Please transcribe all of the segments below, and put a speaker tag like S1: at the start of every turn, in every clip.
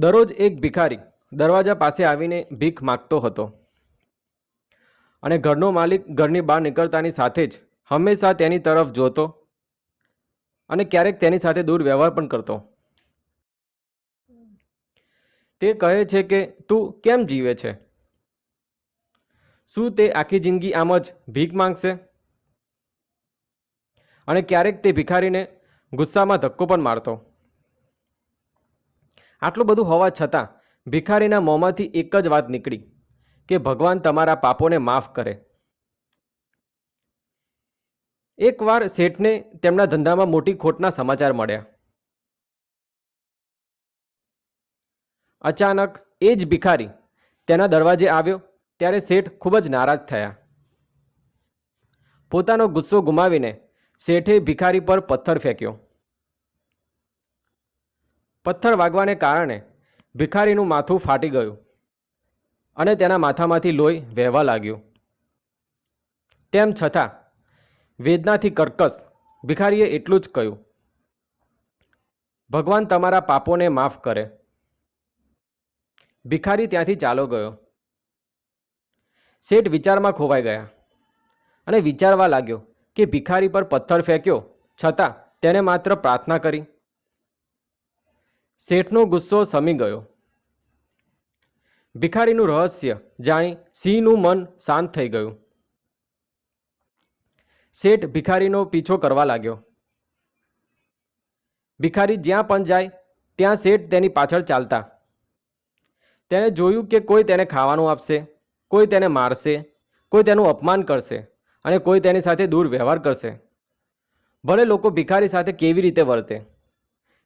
S1: દરરોજ એક ભિખારી દરવાજા પાસે આવીને ભીખ માગતો હતો. અને ઘરનો માલિક ઘરની બહાર નીકળતાની સાથે જ હંમેશા તેની તરફ જોતો અને ક્યારેક તેની સાથે દુર્વ્યવહાર પણ કરતો. તે કહે છે કે, તું કેમ જીવે છે? શું તે આખી જિંદગી આમ જ ભીખ માંગશે? અને ક્યારેક તે ભિખારીને ગુસ્સામાં ધક્કો પણ મારતો. આટલું બધું હોવા છતાં ભિખારીના મોંમાંથી એક જ વાત નીકળી કે ભગવાન તમારા પાપોને માફ કરે. એકવાર શેઠને તેમના ધંધામાં મોટી ખોટના સમાચાર મળ્યા. અચાનક એ જ ભિખારી તેના દરવાજે આવ્યો ત્યારે શેઠ ખૂબ જ નારાજ થયા. પોતાનો ગુસ્સો ગુમાવીને શેઠે ભિખારી પર પથ્થર ફેંક્યો. પથ્થર વાગવાને કારણે ભિખારીનું માથું ફાટી ગયું અને તેના માથામાંથી લોહી વહેવા લાગ્યું. તેમ છતાં, વેદનાથી કર્કશ ભિખારીએ એટલું જ કહ્યું, ભગવાન તમારા પાપોને માફ કરે. ભિખારી ત્યાંથી ચાલો ગયો. શેઠ વિચારમાં ખોવાઈ ગયા અને વિચારવા લાગ્યો કે ભિખારી પર પથ્થર ફેંક્યો છતાં તેણે માત્ર પ્રાર્થના કરી. શેઠનો ગુસ્સો સમી ગયો. ભિખારીનું રહસ્ય જાણી સિંહનું મન શાંત થઈ ગયું. શેઠ ભિખારીનો પીછો કરવા લાગ્યો. ભિખારી જ્યાં પણ જાય, ત્યાં શેઠ તેની પાછળ ચાલતા. તેણે જોયું કે કોઈ તેને ખાવાનું આપશે, કોઈ તેને મારશે, કોઈ તેનું અપમાન કરશે અને કોઈ તેની સાથે દુર્વ્યવહાર કરશે. ભલે લોકો ભિખારી સાથે કેવી રીતે વર્તે.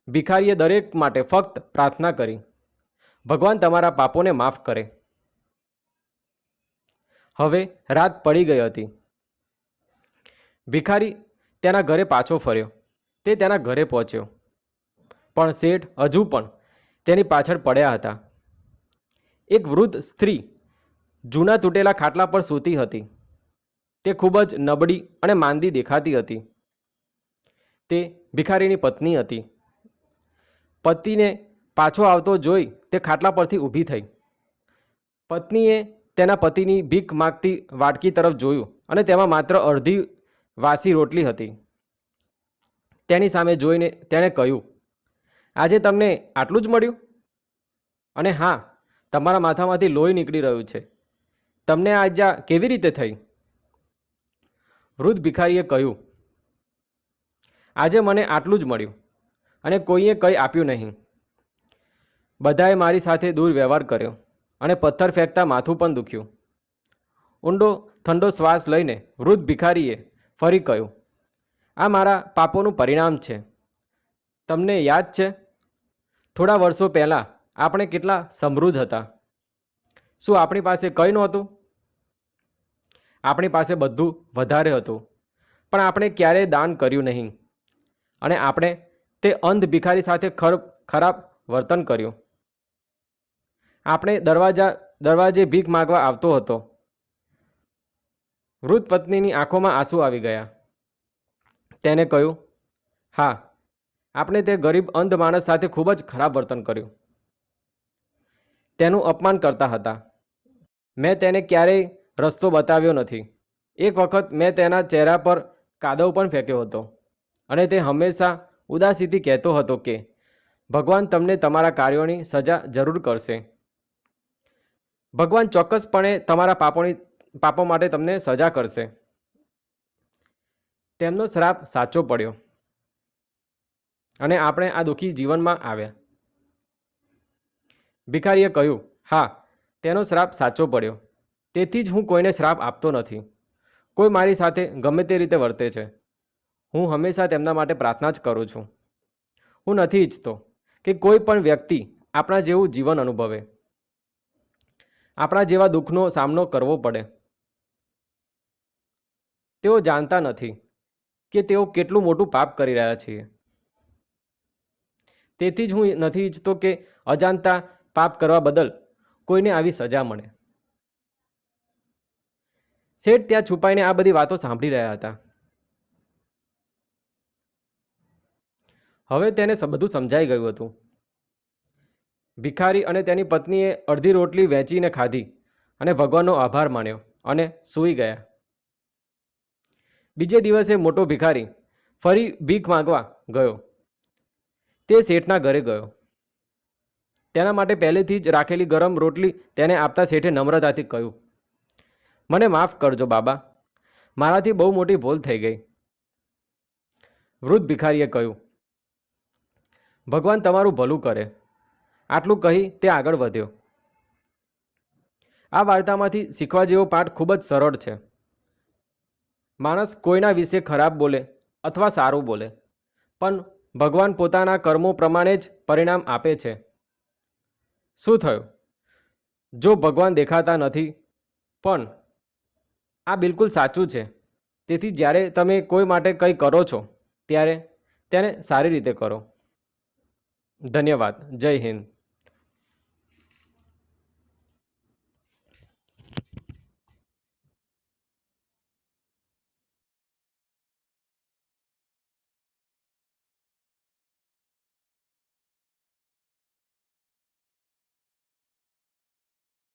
S1: ભિખારીએ દરેક માટે ફક્ત પ્રાર્થના કરી. ભગવાન તમારા પાપોને માફ કરે. હવે રાત પડી ગઈ હતી. ભિખારી તેના ઘરે પાછો ફર્યો. તે તેના ઘરે પહોંચ્યો. પણ શેઠ હજુ પણ તેની પાછળ પડ્યા હતા. એક વૃદ્ધ સ્ત્રી જૂના તૂટેલા ખાટલા પર સૂતી હતી. તે ખૂબ જ નબળી અને માંદી દેખાતી હતી. તે ભિખારીની પત્ની હતી. પતિને પાછો આવતો જોઈ તે ખાટલા પરથી ઊભી થઈ. પત્નીએ તેના પતિની ભીખ માગતી વાટકી તરફ જોયું અને તેમાં માત્ર અડધી વાસી રોટલી હતી. તેની સામે જોઈને તેણે કહ્યું, આજે તમને આટલું જ મળ્યું? અને હા, તમારા માથામાંથી લોહી નીકળી રહ્યું છે. તમને આ ઈજા કેવી રીતે થઈ? વૃદ્ધ ભિખારીએ કહ્યું, આજે મને આટલું જ મળ્યું. અને કોઈએ કંઈ આપ્યું નહીં. બધાએ મારી સાથે દુર્વ્યવહાર કર્યો અને પથ્થર ફેંકતા માથું પણ દુખ્યું. ઊંડો, ઠંડો શ્વાસ લઈને વૃદ્ધ ભિખારીએ ફરી કહ્યું, આ મારા પાપોનું પરિણામ છે. તમને યાદ છે? થોડા વર્ષો પહેલાં આપણે કેટલા સમૃદ્ધ હતા. શું આપણી પાસે કંઈ નહોતું? આપણી પાસે બધું વધારે હતું, પણ આપણે ક્યારેય દાન કર્યું નહીં. અને આપણે તે અંધ ભિખારી સાથે ખર, ખરાબ વર્તન કર્યું. આપણે દરવાજા, દરવાજે ભીખ માગવા આવતો હતો. વૃદ્ધ પત્નીની આંખોમાં આંસુ આવી ગયા. તેને કહ્યું, હા, આપણે તે ગરીબ અંધ માણસ સાથે ખૂબ જ ખરાબ વર્તન કર્યું. તેનું અપમાન કરતા હતા. મેં તેને ક્યારેય રસ્તો બતાવ્યો નથી. એક વખત મેં તેના ચહેરા પર કાદવ પણ ફેંક્યો હતો અને તે હંમેશા ઉદાસીથી કહેતો હતો કે, ભગવાન તમને તમારા કાર્યોની સજા જરૂર કરશે. ભગવાન ચોક્કસપણે તમારા પાપોની, પાપો માટે તમને સજા કરશે. તેમનો શ્રાપ સાચો પડ્યો અને આપણે આ દુઃખી જીવનમાં આવ્યા. ભિખારીએ કહ્યું, હા, તેનો શ્રાપ સાચો પડ્યો. તેથી જ હું કોઈને શ્રાપ આપતો નથી. કોઈ મારી સાથે ગમે તે રીતે વર્તે છે. હું હંમેશા તેમના માટે પ્રાર્થના જ કરું છું. હું નથી ઈચ્છતો કે કોઈ પણ વ્યક્તિ આપણા જેવું જીવન અનુભવે. આપણા જેવા દુઃખનો સામનો કરવો પડે. તેઓ જાણતા નથી કે તેઓ કેટલું મોટું પાપ કરી રહ્યા છીએ. તેથી જ હું નથી ઈચ્છતો કે અજાણતા પાપ કરવા બદલ કોઈને આવી સજા મળે. શેઠ ત્યાં છુપાઈને આ બધી વાતો સાંભળી રહ્યા હતા. હવે તેને બધું સમજાઈ ગયું હતું. ભિખારી અને તેની પત્નીએ અડધી રોટલી વેચીને ખાધી અને ભગવાનનો આભાર માન્યો અને સૂઈ ગયા. બીજે દિવસે મોટો ભિખારી ફરી ભીખ માંગવા ગયો. તે શેઠના ઘરે ગયો. તેના માટે પહેલેથી જ રાખેલી ગરમ રોટલી તેને આપતા શેઠે નમ્રતાથી કહ્યું, મને માફ કરજો બાબા, મારાથી બહુ મોટી ભૂલ થઈ ગઈ. વૃદ્ધ ભિખારીએ કહ્યું ભગવાન તમારું ભલું કરે. આટલું કહી તે આગળ વધ્યો. આ વાર્તામાંથી શીખવા જેવો પાઠ ખૂબ જ સરળ છે. માણસ કોઈના વિશે ખરાબ બોલે અથવા સારું બોલે, પણ ભગવાન પોતાના કર્મો પ્રમાણે જ પરિણામ આપે છે. શું થયું? જો ભગવાન દેખાતા નથી, પણ આ બિલકુલ સાચું છે. તેથી જ્યારે તમે કોઈ માટે કંઈ કરો છો, ત્યારે તેને સારી રીતે કરો. ધન્યવાદ. જય હિન્દ.